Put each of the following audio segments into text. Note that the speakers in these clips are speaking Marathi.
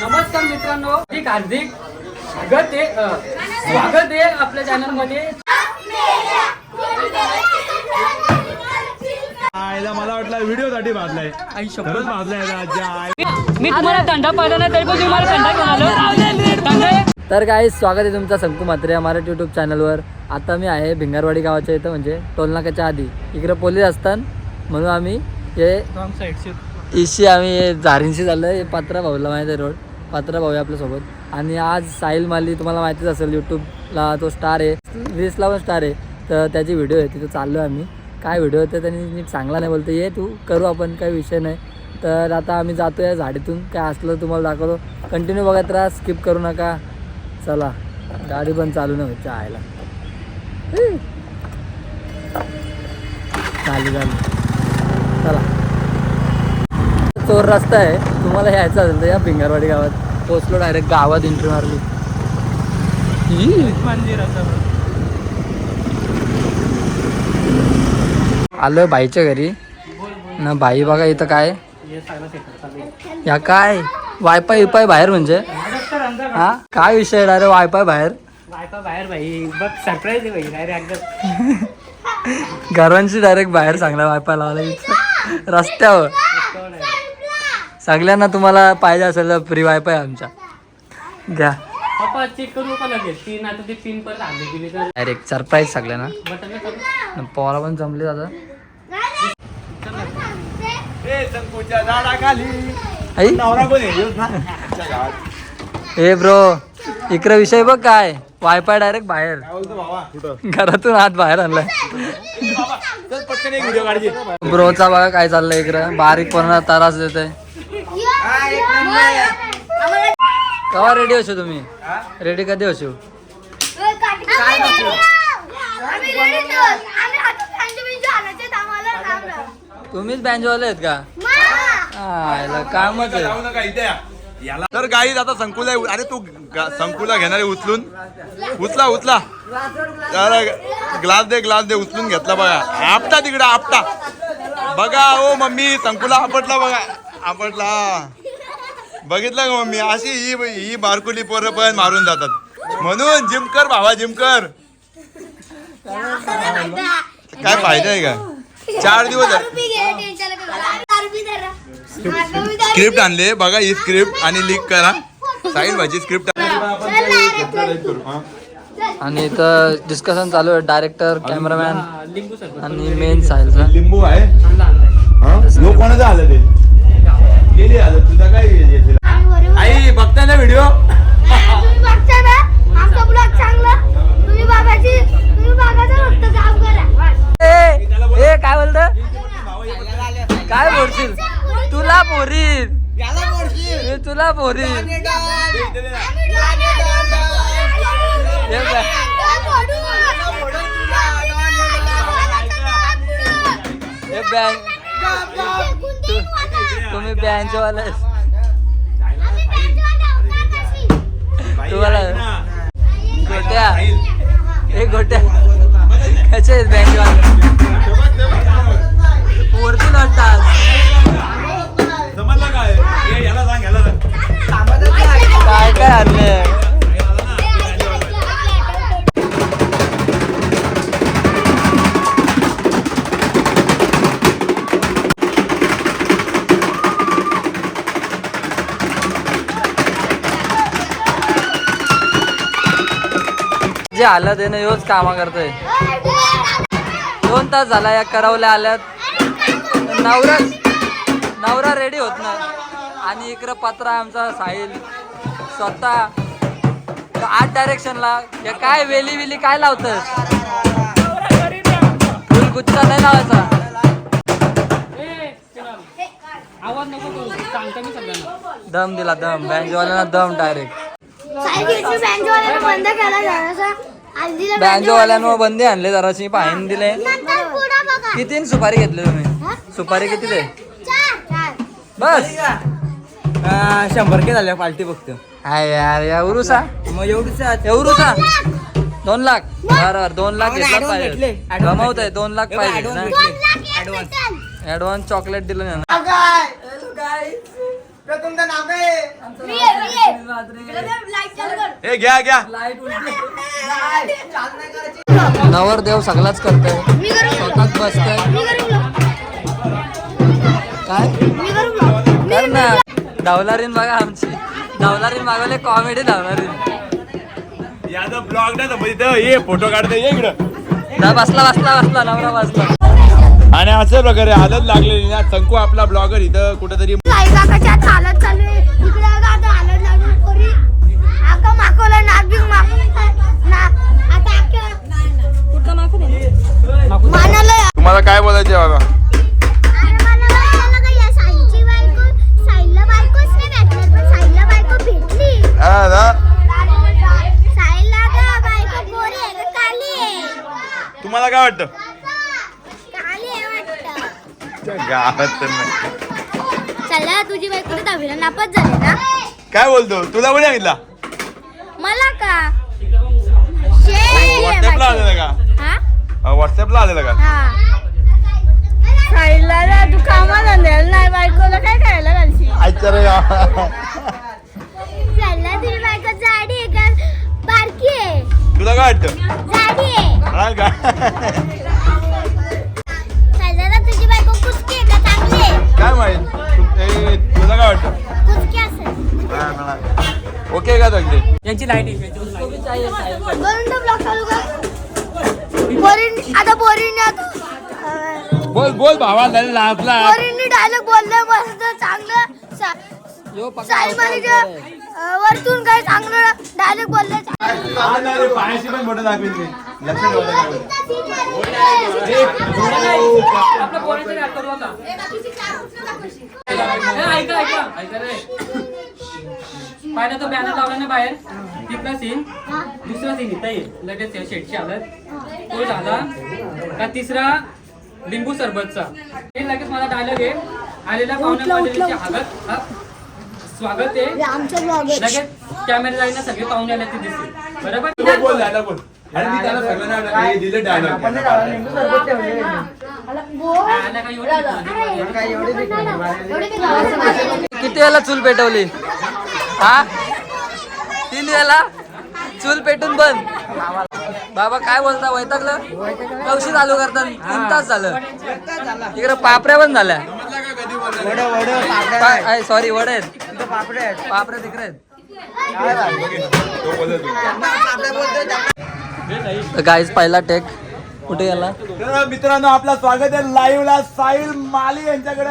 नमस्कार मित्रांनो. हार्दिक हार्दिक स्वागत आहे स्वागत आहे आपल्या चॅनलमध्ये आयला मला वाटलं व्हिडिओ साठी भाजलाय खरंच आय मी तुम्हाला थंडा पाहिला नाही तरी पण तुम्हाला थंडा घेऊन आलो. तर काय स्वागत आहे तुमचं शंकू म्हात्रे या मराठी यूट्यूब चॅनलवर आता मी आहे भिंगारवाडी गावाच्या इथं म्हणजे टोलनाक्याच्या आधी. इकडे पोलीस असतात म्हणून आम्ही हे इशी आम्ही हे झारींशी झालं हे पात्रा भाऊला माहिती आहे रोड. पात्र भाऊ आहे आपल्यासोबत. आणि आज साहिल माली तुम्हाला माहितीच असेल यूट्यूबला तो स्टार आहे. रील्सला पण स्टार आहे. तर त्याची व्हिडिओ आहे तिथं चाललो आहे आम्ही. काय व्हिडिओ होते त्यांनी नीट चांगला नाही बोलतो. ये तू करू आपण काही विषय नाही. तर आता आम्ही जातो या झाडीतून. काय असलं तुम्हाला दाखवतो. कंटिन्यू बघत राहा स्किप करू नका. चला गाडी पण चालू नाही होत आयला चालू. चला. चोर रस्ता आहे. तुम्हाला यायचं असेल तर या भिंगारवाडी गावात. पोचलो डायरेक्ट गावात एंट्री मारली. ई. आलोय बाईच्या घरी. ना बाई बघा इथं काय. या काय? वायफाय विपाय बाहेर म्हणजे? हा? काय विषय डायरेक्ट वायफाय बाहेर? बाहेर भाई बघ सरप्राईज आहे भाई डायरेक्ट एकदम घरांची डायरेक्ट बाहेर चांगला वायफाय लावला इथं. रस्त्यावर. सगळ्यांना तुम्हाला पाहिजे असेल तर फ्री वायफाय आमच्या. घ्या. पप्पा चेक करू का लगेच? तीन आता ते तीन परत आणले गेले तर डायरेक्ट सरप्राईज सगळ्यांना. बटन करू पोरा पण जमले आता आई. आहे? ना गावात. ए ब्रो इकडे विषय बघ काय. वायफाय डायरेक्ट बाहेर. घरातून हात बाहेर आणलाय. बाबा चल पटकन एक व्हिडिओ काढची ब्रोचा बघा काय चाललंय इकडं. बारीक कोणाला त्रास देत केव्हा रेडी होशो तुम्ही? रेडी कधी होशो तुम्हीच बँजवाले आहेत का? कामच आहे. तर गाईज आता संकुला अरे तू संकुला घेणारे उचलून. उचला उचला. अरे ग्लास दे ग्लास दे उचलून घेतला बघा. आपटा तिकडे आपटा. बघा ओ मम्मी संकुला आपटला बघा. आपटला. बघितलं का मम्मी? अशी ही ही बारकुली पोरं पण मारून जातात. म्हणून जिमकर भावा जिमकर. काय फायदा आहे का? चार दिवस. स्क्रिप्ट आणले. बघा ही स्क्रिप्ट आणि लीक करा. साहिल भाजी स्क्रिप्ट आणि इथं डिस्कशन चालू आहे. डायरेक्टर कॅमेरामॅन आणि मेन साहिलचा लिंबू आहे. गेली आलं तुझा काय हे- आई ना व्हिडिओ बघता ना? आमचा ब्लॉग चांगला. तुम्ही बघायची तुम्ही बघायचं फक्त काम करा ए ए, काय बोलत? काय बोलशील? तुला पोरील. ए, तुला पोरील. हे बघ. हे बँक तुम्ही बँकवाला तुम्हाला गोट्या. हे गोट्या. कसे आहेत बँकवाले वरती वाटतात आलं ते ना योच कामा करतोय. दोन तास झाला या करावल्या आल्यात. नवरा नवरा रेडी होत नाही आणि इकडं पत्रा आमचा साहिल. स्वतः. आठ डायरेक्शनला हे काय वेली वेली काय लावतं फुलगुच्छा नाही लावायचा. दम दिला दम. बँजवाल्यांना दम डायरेक्ट बंद केला बँजोवाल्यांवर बंदी आणले जराशी पाहिन दिले. किती सुपारी घेतली तुम्ही? सुपारी किती दे चार. बस. शंभर के झाल्या पार्टी फक्त. हाय यार या उरुसा. मग एवढीच एवढूसा दोन लाख. बरोबर दोन लाख. घेतला पाहिजे. गमवत आहे. दोन लाख पाहिजे. ऍडव्हान्स चॉकलेट दिलं ना मी आहे, मी आहे. हे घ्या घ्या. नवरदेव सगळाच करतोय. मी करू स्वतःच बसतोय. मी करू vlog. काय? मी करू ना. धावलारीन बघा आमची. धावलारीन मागवले कॉमेडी धावलारीन याचा ब्लॉग नाही तर इथं ये फोटो काढते ये इकडं. दा बसला बसला बसला नवरा बसला. आणि असं प्रकारे हालत लागलेली ना संकू आपला ब्लॉगर इथं कुठेतरी हालत चालू तुम्हाला काय बोलायचे बाबा? तुम्हाला काय वाटतं? गावात तर नाही. चला तुझी बायको तर दहावीला नापास झाली ना. काय बोलतो? तुला कोणी सांगितला? मला का? व्हॉट्सअपला आलेलं का? हा? व्हॉट्सअपला आलेलं का? हा. साईला तू कामाला जाणार नाही बायकोला काय खायला घालशील? अच्छा रे साईला तुझी बायको जाडी आहे का? बारकी आहे. तुला काय वाटतं? जाडी आहे. हा का कर. बोरीन आता बोरीन आता बोल बोल भावा झाले लाभला बोरींनी डायलॉग बोललं मस्त चांगलं साई वरतून काय चांगलं डायलॉग बोललं पायाशी पण मोठं दाखवेल लक्षात ऐका ऐका ऐका रे. पहिला तो बॅनर लावला ना बाहेर. तिथला सीन दुसरा सीन इथं येईल. लगेच या शेटची हालत. तो झाला का तिसरा लिंबू सरबतचा. हे लगेच मला डायलॉग आहे आलेल्या पाहुण्या मंडळीची हालत. हा, स्वागत आहे लगेच कॅमेरा जाईल सगळे पाहुणे आले ते दिसतील बरोबर? बोल डायलॉग बोल. आणि मी त्याला सगळ्यांना दिले डायलॉग आल्या का एवढी किती वेळा चूल पेटवली? हा? तीन वेळा चूल पेटून बंद. बाबा काय बोलता? वैतागलं? कौशी चालू करतात तीन तास झालं. तिकडे पापऱ्या पण झाल्या. वड वड पापड्या सॉरी वड आहेत. पापऱ्या तिकडे आहेत. गाईज पहिला टेक कुठे गेला? तर मित्रांनो आपला स्वागत आहे लाईव्ह ला. साहिल माली यांच्याकडे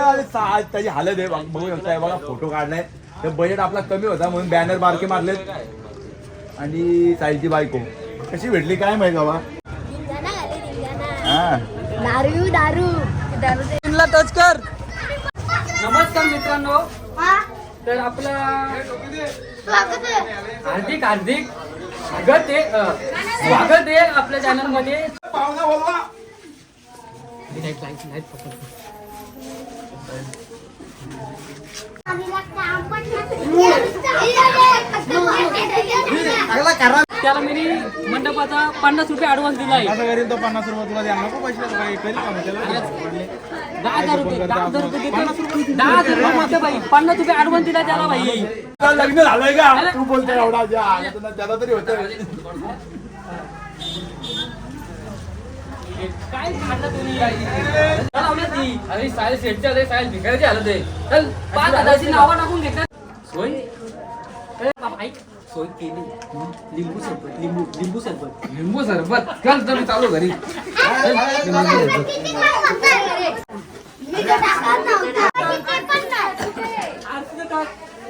त्याची हालत आहे. बघ- बघू शकताय बघा फोटो काढलाय. तर बजेट आपला कमी होता म्हणून बॅनर बारके मारलेत. आणि साहिलची बायको. कशी भेटली? काय माहीत बाबा? हा. दारू दारू. दारू टच कर. नमस्कार मित्रांनो. हा? तर आपला स्वागत आहे. हार्दिक हार्दिक स्वागत आहे. अ, स्वागत आहे आपल्या चॅनलमध्ये. पाहुणा बोलवा. त्याला मी मंडपाचा पन्नास रुपये ऍडव्हान्स दिलाय तो पन्नास रुपये तुला द्या नको पैसे काय करील का मग त्याला दहा हजार रुपये दहा हजार रुपये देतो. दहा हजार रुपये भाई पन्नास रुपये ऍडव्हान्स दिला त्याला तुझं लग्न झालंय का? तू बोलतोय एवढा ज्या आला तर त्याला तरी होतं काय काढलं तुम्ही? चल आवडत ती. अरे साहेब सेटचे आले साहेब भिकायचे आलं ते. चल पाच हजारची नावं टाकून घेतलं. सोय? ए, बाबा, ऐक. सोय केली. लिंबू सरबत लिंबू लिंबू सरबत. लिंबू सरबत. चल तर चालू घरी.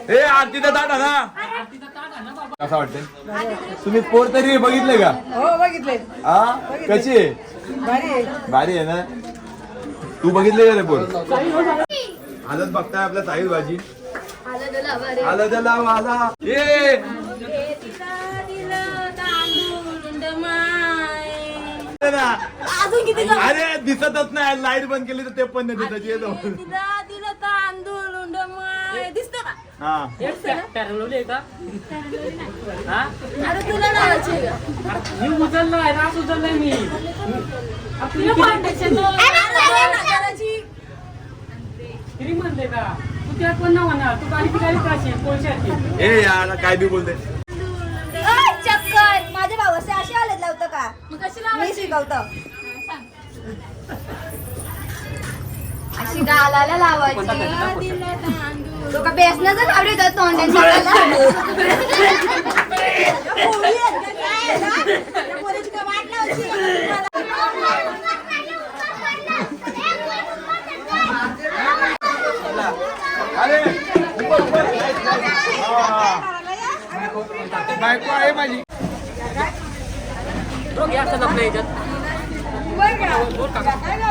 हे आरतीचा ताट ना. कसं वाटतंय? तुम्ही पोर तरी बघितले का? हो बघितले. हा? कशी आहे? भारी आहे. भारी आहे ना? तू बघितले का रे पोर? आलंच बघताय आपल्या साहिल भाजी. आलं त्याला माझा ये अरे दिसतच नाही. लाइट बंद केली तर ते पण नाही दिसत तांदूळ दिसतं का पॅरलोली एकदा हा? अरे तुला लावायचे का? मी उचललाय रास उचललाय मी. तुला फाउंडेशन किती म्हणले का? तू त्यात पण ना म्हणा तू गाडी ती गाडी काशी कोळशाची ए यार काय बी बोलते. ओय, चक्कर. माझ्या भावाचे असे आलेत लावतं का? मी शिकवतो. अशी गालाला लावायची. तो का बेसनाचं लावली तर अरे बायको आहे माझी.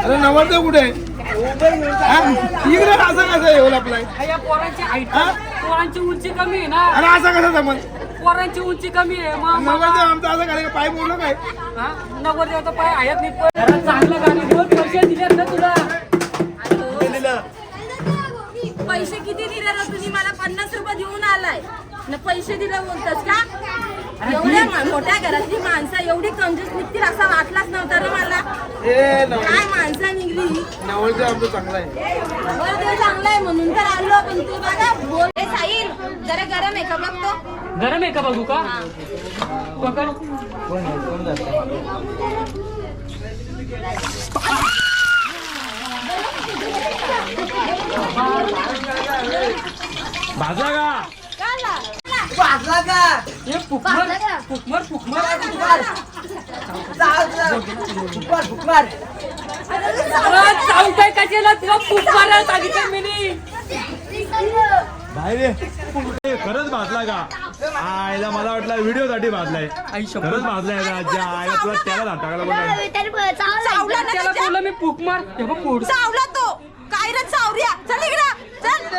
अरे नवरदेव कुठे? इकडे. असं कसं येऊ आपला या पोरांची हाईट हा? पोरांची उंची कमी आहे ना. अरे असं कसं जमल पोरांची उंची कमी आहे. मग नवरदेव आमचं असं करायचं पाय बोललो काय हा? नवर देवता पाय आहेत पण. जरा चांगलं गाडी घेऊन पैसे दिले ना तुला. पैसे किती दिले रे तुम्ही? मला पन्नास रुपये देऊन आलाय. न पैसे दिले बोलतस का? एवढ्या मोठ्या घरातली माणसं एवढी कंजूस निघतील असा वाटलाच नव्हता रे मला. काय माणसं निघली? चांगला आहे. बरं ते चांगलं आहे म्हणून तर आलो पण तू बघा बोल. ए, साहिल जरा गरम आहे का? बघतो. गरम आहे का बघू का? पकड. भाजला का? हे फुकमर फुकमर फुकमर अरे, चावताय कशाला तुला फुक मारायला सांगितलं मी बाहेर ये. खरंच भाजला का? आयला मला वाटलं व्हिडिओ साठी भाजलाय खरंच भाजलाय का? ज्या आयला तुला त्याला हात टाकायला मी फुक मार. चावला तो. काय रे चावऱ्या? चल इकडं. चल.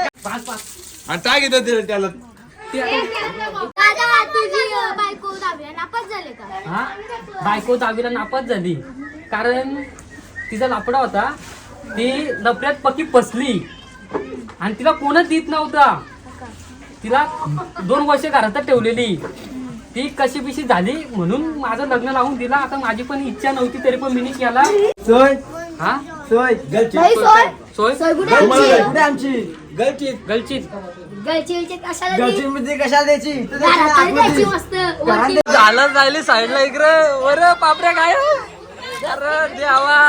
आणि टाक येतं ते- त्याला. दादा तुझी अं, बायको दहावीला नापास झाले का? हा? बायको दहावीला नापास झाली. कारण तिचा लापडा होता. ती लपड्यात पक्की फसली. आणि तिला कोणच देत नव्हता. तिला दोन वर्ष घरातच ठेवलेली. ती कशी बिशी झाली म्हणून माझं लग्न लावून दिला. आता माझी पण इच्छा नव्हती तरी पण मी केला. हा? बाई सोय. सोय? सोय कुठे आमची? गलचीत. गळची कशाला दी? कशाला द्यायची? घरात तरी द्यायची मस्त वरती झालं जायली साईडला इकडं. वर पापऱ्या काय अरे देवा.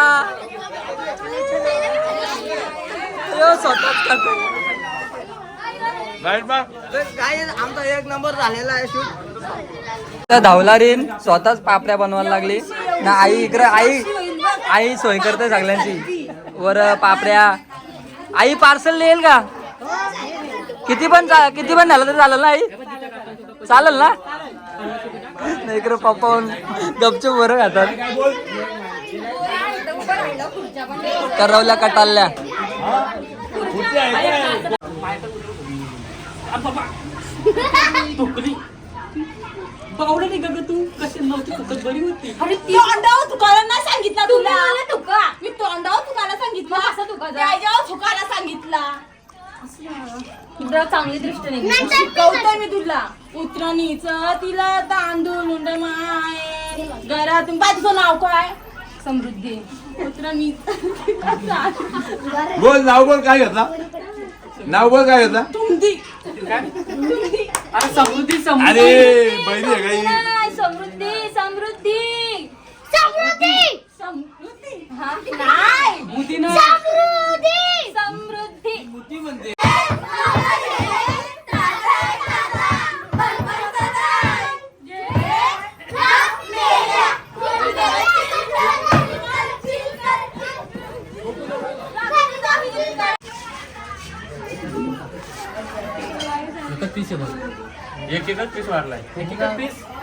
यो, स्वतःच खातो. राईट बा. त्या धावलारीन स्वतःच पापड्या बनवायला लागली. ना आई इकडे आई आई सोय करते सगळ्यांची. वर पापड्या. आई पार्सल येईल का? किती पण चा- किती पण झालं तरी चालेल ना आई? चालेल ना? नाही इकडे पप्पा गपचूप वर खातात करवल्या कटालल्या तुकली पावलं नाही का ग तू? कशी नव्हती फुकट बरी होती. अरे तोंडावर तुकाला नाही सांगितलं तुला मला तुका मी तोंडावर तुकाला सांगितलं असं तुका जरा? त्याच्यावर तुकाला सांगितला चांगली दृष्टी नाही शिकवतोय मी तुला. उतरणीच तिला तांदूळ उंड माय घरातून पाय तुझं नाव काय? समृद्धी. उतरणी बोल नाव बोल काय घेतला? नाव बोल काय घेतला? तुमदी. अरे समृद्धी समृद्धी. अरे बहिणी आहे काही. समृद्धी समृद्धी. समृद्धी! समृद्धी. हा नाही मुदीनं समृद्धी समृद्धी एकच पीस आहे बघ एक पीस. एक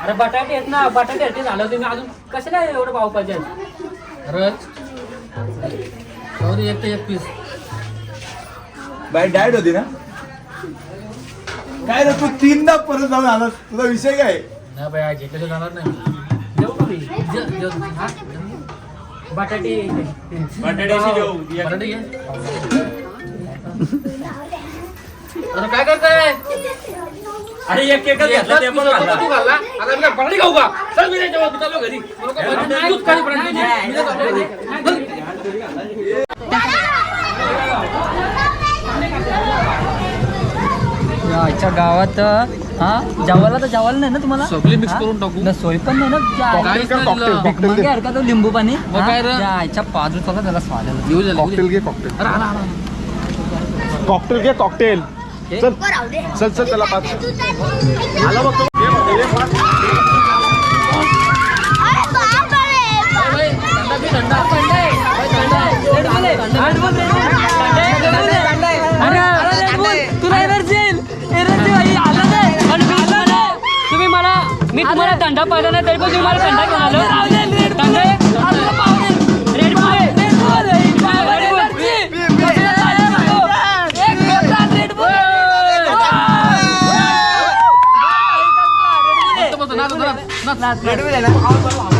अरे बटाटे आहेत ना बटाटे आहेत झालं तुम्ही अजून कशाला एवढं भाव पाहिजे रच सॉरी एक ते एक पीस. बाई डायट होती ना? काय रे तू तीनदा परत जाऊन आलास? तुझा विषय काय नाही बाई आज इकडे जाणार नाही जेवू का मी? जे- जेव- हा? बटाटे बटाट्याशी जेवू. बटाटे घे. अरे काय करताय? अरे एक एकच घेतला ते पण खाल्ला. तू खाल्ला आता मी खाऊ का चल मी घरी मला काय खाली दे. मी नाही. चल. आजच्या गावात हा जेवायला तर जेवायला नाही ना तुम्हाला सगळी हा? करून टाकू. न सोय पण नाही ना ज्या काहीच नाही दिलं. मागे आहे का तो लिंबू पाणी मग काय रे? हा? आईच्या पाजू चला त्याला स्वाद आला. येऊ झालं कॉकटेल घे कॉकटेल कॉकटेल घे कॉकटेल चल. चल चल त्याला पाच आला बघ तो. घे मग, घे पाच. तुला एनर्जी येईल. एनर्जी भाई आलं नाही तुम्ही मला मी तुम्हाला धंदा पाहिला नाही तरी पण तुम्ही मला धंदा घेऊन आलो เลิกเลิกยนดูเลยนะ